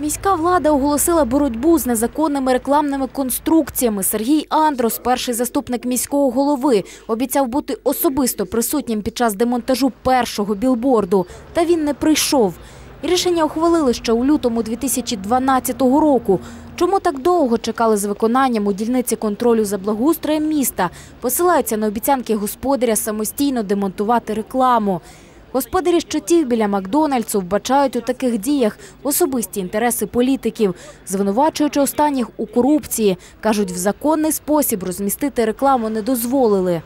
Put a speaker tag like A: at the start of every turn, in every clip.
A: Міська влада оголосила боротьбу з незаконними рекламними конструкціями. Сергій Андрос, перший заступник міського голови, обіцяв бути особисто присутнім під час демонтажу першого білборду. Та він не прийшов. Рішення ухвалили ще у лютому 2012 року. Чому так довго чекали з виконанням у дільниці контролю за благоустроєм міста? Посилаються на обіцянки господаря самостійно демонтувати рекламу. Господарі щитів біля Макдональдсу вбачають у таких діях особисті інтереси політиків, звинувачуючи останніх у корупції. Кажуть, в законний спосіб розмістити рекламу не дозволили.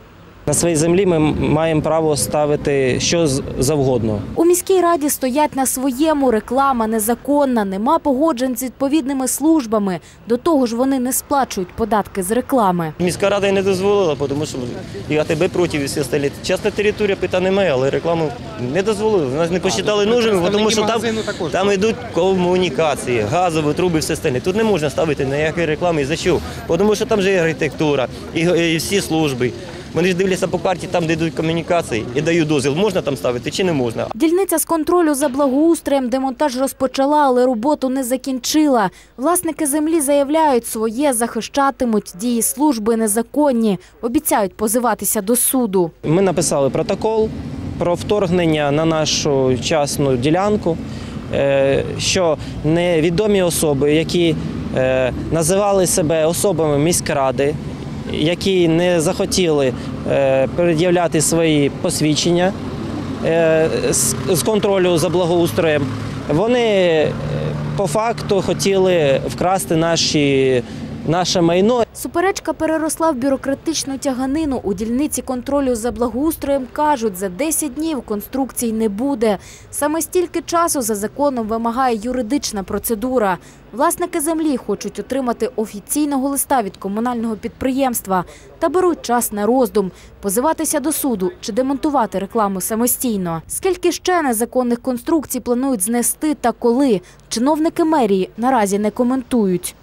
B: На своїй землі ми маємо право ставити що завгодно.
A: Міській раді стоять на своєму, реклама незаконна, нема погоджень з відповідними службами. До того ж, вони не сплачують податки з реклами.
C: Міська рада і не дозволила, тому що і АТБ проти, і всі остальні. Частна територія питань немає, але рекламу не дозволили. Нас не посчитали нужним, тому що там, там йдуть комунікації, газові труби, все остальне. Тут не можна ставити ніякої реклами. І за що? Тому що там же є архітектура і, і всі служби. Вони ж дивляться по карті, там, де йдуть комунікації, і дають дозвіл, можна там ставити чи не можна.
A: Дільниця з контролю за благоустроєм демонтаж розпочала, але роботу не закінчила. Власники землі заявляють, своє захищатимуть, дії служби незаконні. Обіцяють позиватися до суду.
B: Ми написали протокол про вторгнення на нашу частну ділянку, е, що невідомі особи, які е, називали себе особами міськради, які не захотіли е, пред'являти свої посвідчення е, з- контролю за благоустроєм, вони е, по факту хотіли вкрасти наші, наше майно
A: Суперечка переросла в бюрократичну тяганину. У дільниці контролю за благоустроєм кажуть, за 10 днів конструкцій не буде. Саме стільки часу за законом вимагає юридична процедура. Власники землі хочуть отримати офіційного листа від комунального підприємства та беруть час на роздум, позиватися до суду чи демонтувати рекламу самостійно. Скільки ще незаконних конструкцій планують знести та коли? Чиновники мерії наразі не коментують.